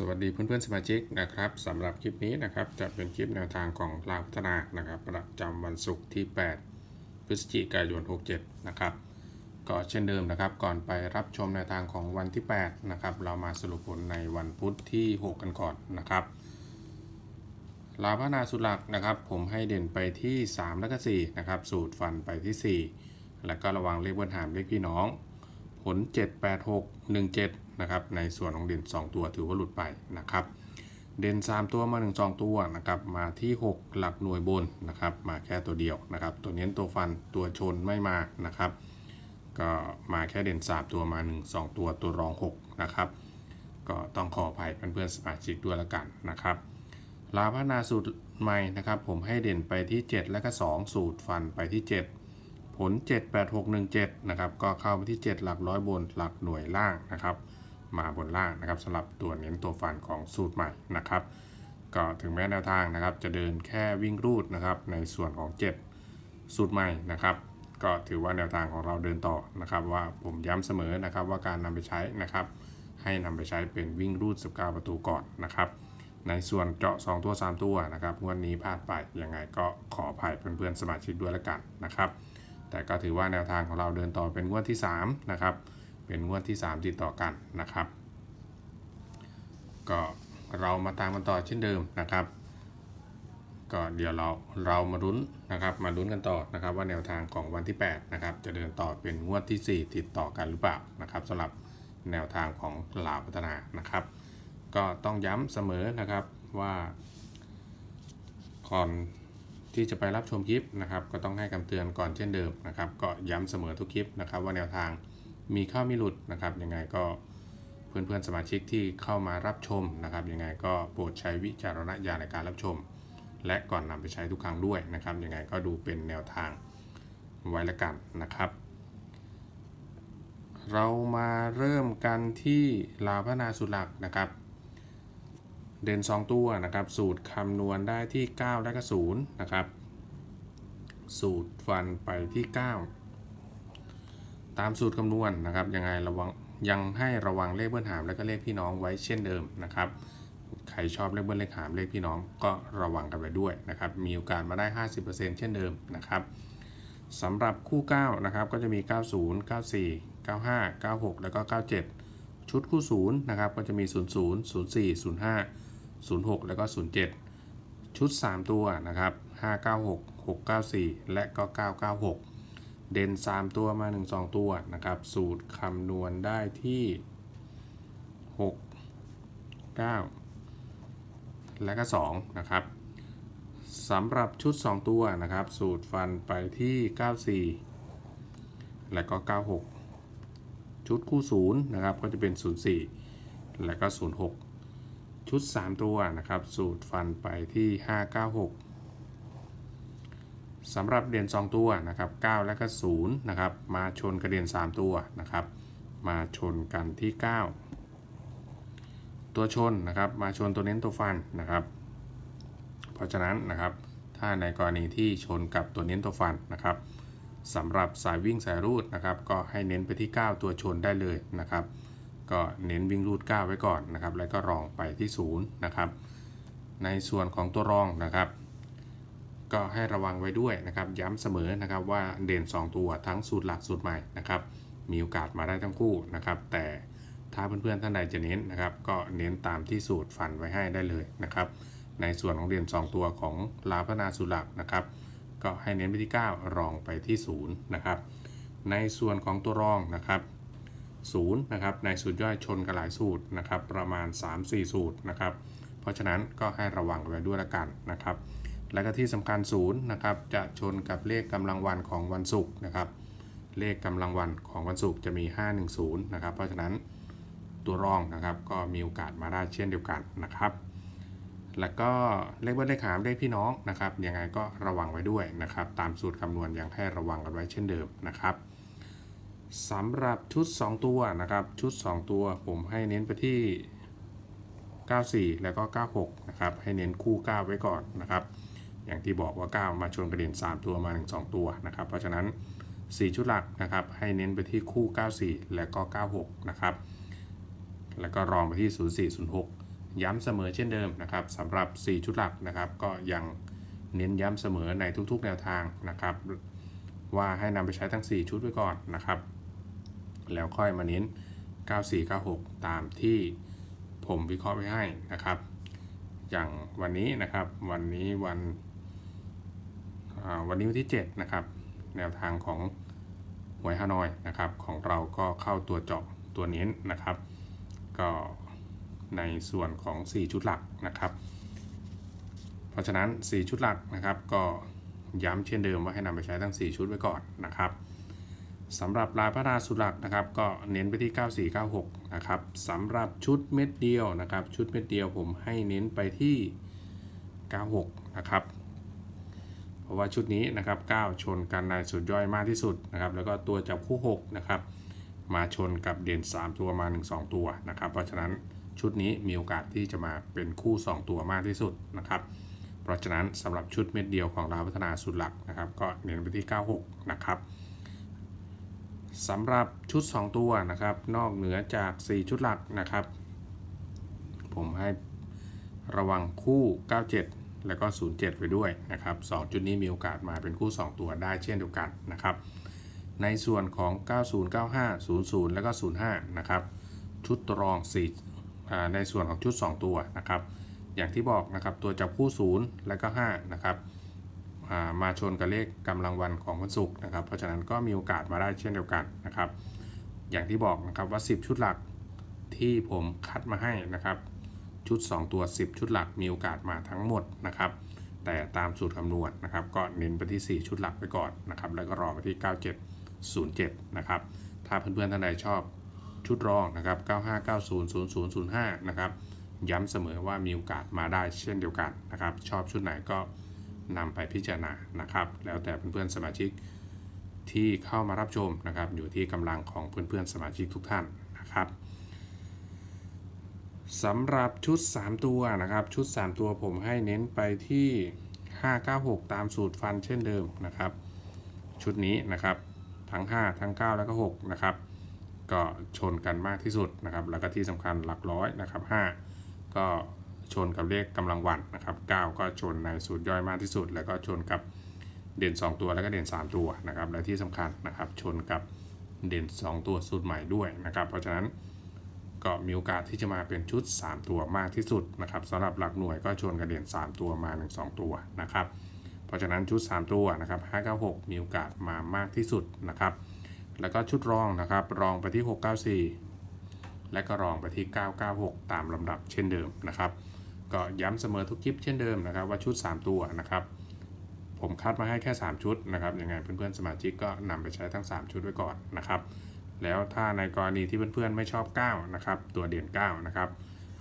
สวัสดีเพื่อนๆสมาชิกนะครับสำหรับคลิปนี้นะครับจะเป็นคลิปแนวทางของลาวพัฒนานะครับ ประจำวันศุกร์ที่ 8 พฤศจิกายน 67 นะครับ ก็เช่นเดิมนะครับ ก่อนไปรับชมแนวทางของวันที่ 8 นะครับ เรามาสรุปผลในวันพุธที่ 6 กันก่อนนะครับลาวพัฒนาสุดหลักนะครับ ผมให้เด่นไปที่ 3 และก็4นะครับสูตรฟันไปที่ 4 แล้วก็ระวังเลขเบิ้ลหามเลขพี่น้อง ผล 78617 นะครับ ในส่วนของเด่น 2 ตัวถือว่าหลุดไปนะครับ เด่น 3 ตัวมา1 2ตัวนะครับ มาที่ 6 หลักหน่วยบนนะครับ มาแค่ตัวเดียวนะครับ ตัวเน้นตัวฟันตัวชนไม่มานะครับ ก็มาแค่เด่น 3 ตัวมา 1 2 ตัวตัวรอง 6 นะครับ ก็ต้องขออภัยเพื่อนๆสมาชิกด้วยละกันนะครับลาพัฒนาสูตรใหม่นะครับ ผมให้เด่นไปที่ 7 และก็ 2 สูตรฟันไปที่ 7 ผล 78617 นะครับ ก็เข้าไปที่ 7 หลักร้อยบนหลักหน่วยล่างนะครับ มาบนล่างนะครับสำหรับตัวเน้นตัวฟันของสูตรใหม่นะครับ ก็ถึงแม้แนวทางนะครับ จะเดินแค่วิ่งรูดนะครับในส่วนของ 7 สูตรใหม่นะครับ ก็ถือว่าแนวทางของเราเดินต่อนะครับ ว่าผมย้ำเสมอนะครับว่าการนำไปใช้นะครับ ให้นำไปใช้เป็นวิ่งรูด 19 ประตูก่อนนะครับในส่วนเจาะ 2 ตัว 3 ตัวนะครับวันนี้พลาดไปยังไงก็ขออภัยเพื่อนๆสมาชิกด้วยละกันนะครับ แต่ก็ถือว่าแนวทางของเราเดินต่อเป็นงวดที่3นะครับเป็นงวดที่ 3 ติดต่อกันนะครับ ก็เรามาตามกันต่อเช่นเดิมนะครับ ก็เดี๋ยวเราเรามาลุ้นนะครับ มาลุ้นกันต่อนะครับ ว่าแนวทางของวันที่8นะครับจะเดินต่อเป็นงวดที่ 4 ติดต่อกันหรือเปล่านะครับสำหรับแนวทางของลาวพัฒนานะครับ ก็ต้องย้ำเสมอนะครับว่าก่อน ที่จะไปรับชมคลิปนะครับ ก็ต้องให้คำเตือนก่อนเช่นเดิมนะครับ ก็ย้ำเสมอทุกคลิปนะครับ ว่าแนวทางมีเข้ามีหลุดนะครับ ยังไงก็เพื่อนๆสมาชิกที่เข้ามารับชมนะครับ ยังไงก็โปรดใช้วิจารณญาณในการรับชม และก่อนนำไปใช้ทุกครั้งด้วยนะครับ ยังไงก็ดูเป็นแนวทางไว้ละกันนะครับ เรามาเริ่มกันที่ลาวพนาสุลักนะครับ เด่น 2 ตัวนะครับ สูตรคำนวณได้ที่ 9 และก็0นะครับ สูตรฟันไปที่ 9 ตามสูตรคำนวณนะครับยังไงระวังยังให้ระวังเลขเบิ้ลหามและก็เลขพี่น้องไว้เช่นเดิมนะครับใครชอบเลขเบิ้ลเลขหามเลขพี่น้องก็ระวังกันไปด้วยนะครับ มีโอกาสมาได้ 50%เช่นเดิมนะครับสำหรับคู่ 9 นะครับ ก็จะมี 90 94 95 96 แล้วก็ 97 ชุดคู่ 0 นะครับ ก็จะมี 00 04 05 06 แล้วก็ 07 ชุด 3 ตัวนะครับ 596 694 และก็ 996 เด่น 3 ตัวมา 1 2 ตัวนะครับ สูตรคำนวณได้ที่ 6 9 และก็ 2 นะครับสำหรับชุด 2 ตัวนะครับ สูตรฟันไปที่ 94 และก็ 96 ชุดคู่ 0 นะครับ ก็จะเป็น 04 และก็ 06 ชุด 3 ตัวนะครับ สูตรฟันไปที่ 596สำหรับเด่น2 ตัวนะครับ 9 และก็0นะครับ มาชนกระเด่น3 ตัวนะครับ มาชนกันที่ 9 ตัวชนนะครับ มาชนตัวเน้นตัวฟันนะครับ เพราะฉะนั้นนะครับ ถ้าในกรณีที่ชนกับตัวเน้นตัวฟันนะครับสำหรับสายวิ่งสายรูดนะครับ ก็ให้เน้นไปที่ 9 ตัวชนได้เลยนะครับ ก็เน้นวิ่งรูด 9 ไว้ก่อนนะครับ แล้วก็รองไปที่ 0 นะครับ ในส่วนของตัวรองนะครับ ก็ให้ระวังไว้ด้วยนะครับ ย้ำเสมอนะครับว่าเด่น 2 ตัวทั้งสูตรหลักสูตรใหม่นะครับ มีโอกาสมาได้ทั้งคู่นะครับ แต่ถ้าเพื่อนๆท่านใดจะเน้นนะครับ ก็เน้นตามที่สูตรฟันไว้ให้ได้เลยนะครับ ในส่วนของเด่น 2 ตัวของลาพนาสูตรหลักนะครับ ก็ให้เน้นไปที่ 9 รองไปที่ 0 นะครับ ในส่วนของตัวรองนะครับ 0นะครับในสูตรย่อยชนกับหลายสูตรนะครับประมาณ 3-4 สูตรนะครับเพราะฉะนั้นก็ให้ระวังไว้ด้วยละกันนะครับและก็ที่สำคัญ0นะครับจะชนกับเลขกำลังวันของวันศุกร์นะครับเลขกำลังวันของวันศุกร์จะมี 510นะครับเพราะฉะนั้นตัวรองนะครับก็มีโอกาสมาได้เช่นเดียวกันนะครับ แล้วก็เลขเบิ้ลเลขหามเลขพี่น้องนะครับยังไงก็ระวังไว้ด้วยนะครับ ตามสูตรคำนวณยังให้ระวังกันไว้เช่นเดิมนะครับ สำหรับชุด 2 ตัวนะครับ ชุด 2 ตัวผมให้เน้นไปที่ 94 แล้วก็ 96 นะครับ ให้เน้นคู่ 9 ไว้ก่อนนะครับ อย่างที่บอกว่า 9 มาชนกระเด็น 3 ตัวมา 1 2 ตัวนะครับ เพราะฉะนั้น 4 ชุดหลักนะครับ ให้เน้นไปที่คู่ 94 และก็ 96 นะครับ แล้วก็รองไปที่ 04 06 ย้ำเสมอเช่นเดิมนะครับสำหรับ 4 ชุดหลักนะครับ ก็ยังเน้นย้ำเสมอในทุกๆแนวทางนะครับว่าให้นำไปใช้ทั้ง 4 ชุดไว้ก่อนนะครับ แล้วค่อยมาเน้น 9496 ตามที่ผมวิเคราะห์ไว้ให้นะครับ อย่างวันนี้นะครับวันนี้วันวันนี้วันที่ 7 นะครับ แนวทางของหวยฮานอยนะครับ ของเราก็เข้าตัวเจาะตัวเน้นนะครับ ก็ในส่วนของ 4 ชุดหลักนะครับ เพราะฉะนั้น 4 ชุดหลักนะครับ ก็ย้ำเช่นเดิมว่าให้นำไปใช้ทั้ง 4 ชุดไว้ก่อนนะครับ สำหรับรายพระราสุดหลักนะครับ ก็เน้นไปที่ 9496 นะครับสำหรับชุดเม็ดเดียวนะครับ ชุดเม็ดเดียวผมให้เน้นไปที่ 96 นะครับ เพราะว่าชุดนี้นะครับ 9 ชนกันในสุดย่อยมากที่สุดนะครับ แล้วก็ตัวจับคู่ 6 นะครับ มาชนกับเด่น 3 ตัวมา 1 2 ตัวนะครับ เพราะฉะนั้นชุดนี้มีโอกาสที่จะมาเป็นคู่ 2 ตัวมากที่สุดนะครับ เพราะฉะนั้นสำหรับชุดเม็ดเดียวของเราวพัฒนาสุดหลักนะครับ ก็เน้นไปที่ 96 นะครับ สำหรับชุด 2 ตัวนะครับ นอกเหนือจาก 4 ชุดหลักนะครับ ผมให้ระวังคู่ 97 แล้วก็ 07ไปด้วยนะครับ2จุดนี้มีโอกาสมาเป็นคู่ 2 ตัวได้เช่นเดียวกันนะครับ ในส่วนของ 9095 00 แล้วก็ 05 นะครับ ชุดรอง4อ่ในส่วนของชุด 2 ตัวนะครับ อย่างที่บอกนะครับตัวจับคู่ 0 แล้วก็ 5 นะครับ มาชนกับเลขกำลังวันของวันศุกร์นะครับ เพราะฉะนั้นก็มีโอกาสมาได้เช่นเดียวกันนะครับ อย่างที่บอกนะครับว่า 10 ชุดหลักที่ผมคัดมาให้นะครับ ชุด 2 ตัว 10 ชุดหลักมีโอกาสมาทั้งหมดนะครับ แต่ตามสูตรคำนวณนะครับ ก็เน้นไปที่ 4 ชุดหลักไปก่อนนะครับ แล้วก็รอไปที่ 9707 นะครับ ถ้าเพื่อนๆท่านใดชอบชุดรองนะครับ 95900005 นะครับ ย้ำเสมอว่ามีโอกาสมาได้เช่นเดียวกันนะครับ ชอบชุดไหนก็ นำไปพิจารณานะครับ แล้วแต่เพื่อนๆสมาชิกที่เข้ามารับชมนะครับ อยู่ที่กำลังของเพื่อนๆสมาชิกทุกท่านนะครับสำหรับชุด 3 ตัวนะครับ ชุด 3 ตัวผมให้เน้นไปที่ 596 ตามสูตรฟันเช่นเดิมนะครับ ชุดนี้นะครับทั้ง 5 ทั้ง 9 แล้วก็ 6 นะครับ ก็ชนกันมากที่สุดนะครับ แล้วก็ที่สำคัญหลักร้อยนะครับ 5 ก็ ชนกับเลขกำลังวันนะครับ 9 ก็ชนในสูตรย่อยมากที่สุด แล้วก็ชนกับเด่น 2 ตัวแล้วก็เด่น 3 ตัวนะครับ และที่สำคัญนะครับชนกับเด่น 2 ตัวสูตรใหม่ด้วยนะครับ เพราะฉะนั้นก็มีโอกาสที่จะมาเป็นชุด 3 ตัวมากที่สุดนะครับสำหรับหลักหน่วยก็ชนกระเด่น 3 ตัวมา 1 2 ตัวนะครับ เพราะฉะนั้นชุด 3 ตัวนะครับ596 มีโอกาสมามากที่สุดนะครับ แล้วก็ชุดรองนะครับรองไปที่ 694 และก็รองไปที่ 996 ตามลำดับเช่นเดิมนะครับ ก็ย้ำเสมอทุกคลิปเช่นเดิมนะครับว่าชุด 3 ตัวนะครับ ผมคัดมาให้แค่ 3 ชุดนะครับยังไงเพื่อนๆสมาชิกก็นำไปใช้ทั้ง 3 ชุดไว้ก่อนนะครับ แล้วถ้าในกรณีที่เพื่อนๆไม่ชอบ 9 นะครับ ตัวเด่น9 นะครับ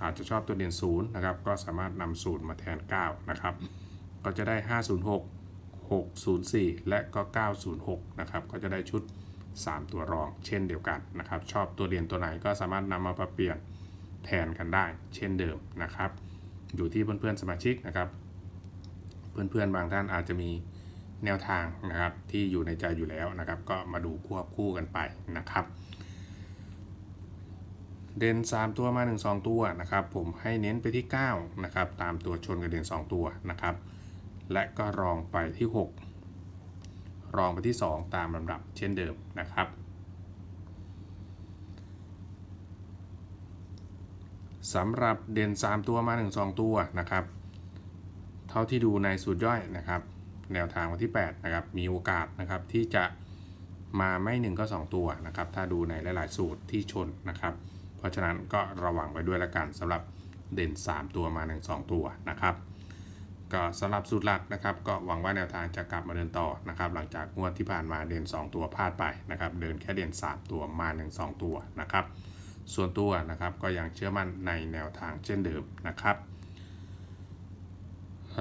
อาจจะชอบตัวเด่น0นะครับ ก็สามารถนำศูนย์มาแทน 9 นะครับ ก็จะได้ 506 604 และก็ 906 นะครับ ก็จะได้ชุด 3 ตัวรอง เช่นเดียวกันนะครับ ชอบตัวเด่นตัวไหนก็สามารถนำมาปรับเปลี่ยนแทนกันได้ เช่นเดิมนะครับ อยู่ที่เพื่อนๆสมาชิกนะครับ เพื่อนๆบางท่านอาจจะมีแนวทางนะครับที่อยู่ในใจอยู่แล้วนะครับ ก็มาดูควบคู่กันไปนะครับ เด่น3 ตัวมา 1 2 ตัวนะครับ ผมให้เน้นไปที่9นะครับตามตัวชนกับเด่น2 ตัวนะครับ และก็รองไปที่ 6 รองไปที่ 2 ตามลำดับเช่นเดิมนะครับ สำหรับเด่น 3 ตัวมา 1 2 ตัวนะครับ เท่าที่ดูในสูตรย่อยนะครับ แนวทางวันที่ 8 นะครับ มีโอกาสนะครับที่จะมาไม่ 1 ก็ 2 ตัวนะครับ ถ้าดูในหลาย ๆ สูตรที่ชนนะครับ เพราะฉะนั้นก็ระวังไว้ด้วยละกันสำหรับเด่น 3 ตัวมา 1 2 ตัวนะครับก็สำหรับสูตรหลักนะครับก็หวังว่าแนวทางจะกลับมาเดินต่อนะครับหลังจากงวดที่ผ่านมาเด่น2 ตัวพลาดไปนะครับเดินแค่เด่น 3 ตัวมา 1 2 ตัวนะครับ ส่วนตัวนะครับก็ยังเชื่อมั่นในแนวทางเช่นเดิมนะครับ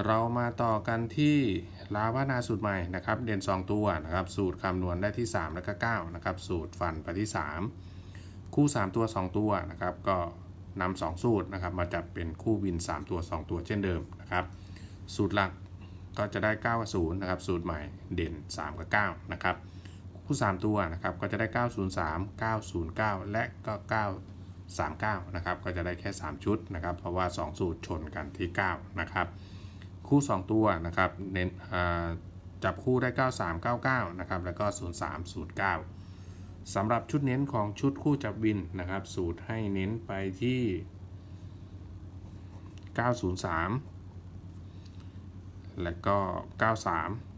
เรามาต่อกันที่ลาวานาสูตรใหม่นะครับเด่น2 ตัวนะครับสูตรคำนวณได้ที่ 3 แล้วก็9นะครับสูตรฟันไปที่ 3 คู่ 3 ตัว 2 ตัวนะครับก็นำ2สูตรนะครับมาจัดเป็นคู่วิน 3 ตัว 2 ตัวเช่นเดิมนะครับสูตรหลักก็จะได้9กับ0นะครับสูตรใหม่เด่น 3 กับ9นะครับ คู่ 3 ตัวนะครับก็จะได้ 903 909 และก็39 นะครับก็จะได้แค่ 3 ชุดนะครับเพราะว่า 2 สูตรชนกันที่ 9 นะครับ คู่ 2 ตัวนะครับเน้นจับคู่ได้ 9399 นะครับแล้วก็ 0309 สำหรับชุดเน้นของชุดคู่จับวินนะครับ สูตรให้เน้นไปที่ 903 และก็ 93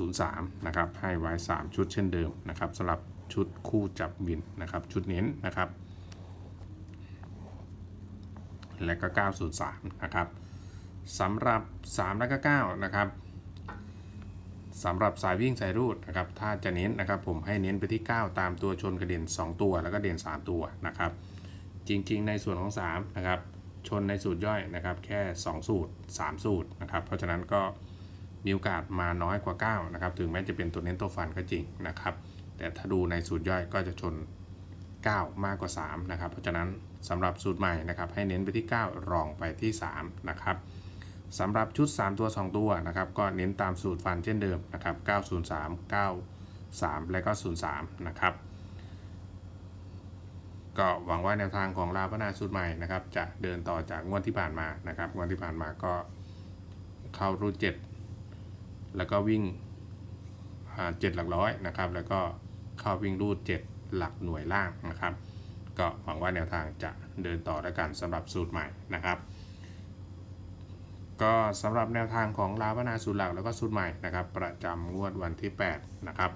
03นะครับให้ไว้ 3 ชุดเช่นเดิมนะครับสำหรับชุดคู่จับวินนะครับชุดเน้นนะครับ และก็ 903นะครับสำหรับ 3 และก็ 9 นะครับสำหรับสายวิ่งสายรูดนะครับถ้าจะเน้นนะครับผมให้เน้นไปที่ 9 ตามตัวชนกระเด็น 2 ตัวแล้วก็เด่น 3 ตัวนะครับ จริงๆ ในส่วนของ 3 นะครับ ชนในสูตรย่อยนะครับ แค่ 2 สูตร 3 สูตรนะครับ เพราะฉะนั้นก็ มีโอกาสมาน้อยกว่า9นะครับถึงแม้จะเป็นตัวเน้นตัวฟันก็จริงนะครับแต่ถ้าดูในสูตรย่อยก็จะชน 9 มากกว่า3นะครับเพราะฉะนั้นสำหรับสูตรใหม่นะครับให้เน้นไปที่ 9 รองไปที่3นะครับสำหรับชุด 3 ตัว 2 ตัวนะครับก็เน้นตามสูตรฟันเช่นเดิมนะครับ903 93 และก็03นะครับก็หวังว่าแนวทางของลาพนาสูตรใหม่นะครับจะเดินต่อจากงวดที่ผ่านมานะครับงวดที่ผ่านมาก็เข้ารูดเจ็ด แล้วก็วิ่งเจ็ดหลักร้อยนะครับ แล้วก็เข้าวิ่งรูดเจ็ดหลักหน่วยล่างนะครับ ก็หวังว่าแนวทางจะเดินต่อด้วยกันสำหรับสูตรใหม่นะครับ ก็สำหรับแนวทางของลาวนาสูตรหลักแล้วก็สูตรใหม่นะครับ ประจำงวดวันที่ 8 นะครับ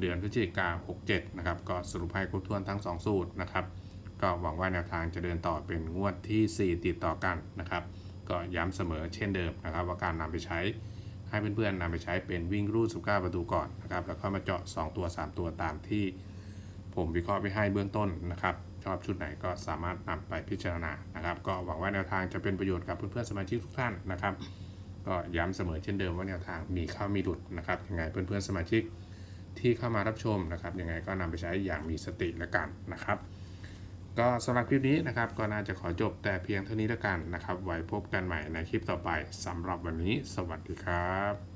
เดือนพฤศจิกา67 นะครับ ก็สรุปให้ครบถ้วนทั้ง 2 สูตรนะครับ ก็หวังว่าแนวทางจะเดินต่อเป็นงวดที่ 4 ติดต่อกันนะครับ ก็ย้ำเสมอเช่นเดิมนะครับ ว่าการนำไปใช้ ให้เพื่อนๆนำไปใช้เป็นวิ่งรูด19 ประตูก่อนนะครับ แล้วก็มาเจาะ 2 ตัว 3 ตัวตามที่ผมวิเคราะห์ไปให้เบื้องต้นนะครับ ชอบชุดไหนก็สามารถนำไปพิจารณานะครับ ก็หวังว่าแนวทางจะเป็นประโยชน์กับเพื่อนๆสมาชิกทุกท่านนะครับ ก็ย้ำเสมอเช่นเดิมว่าแนวทางมีเข้ามีหลุดนะครับยังไงเพื่อนๆสมาชิกที่เข้ามารับชมนะครับยังไงก็นำไปใช้อย่างมีสติและกันนะครับ ก็สำหรับคลิปนี้นะครับก็น่าจะขอจบแต่เพียงเท่านี้แล้วกันนะครับ ไว้พบกันใหม่ในคลิปต่อไปสำหรับวันนี้ สวัสดีครับ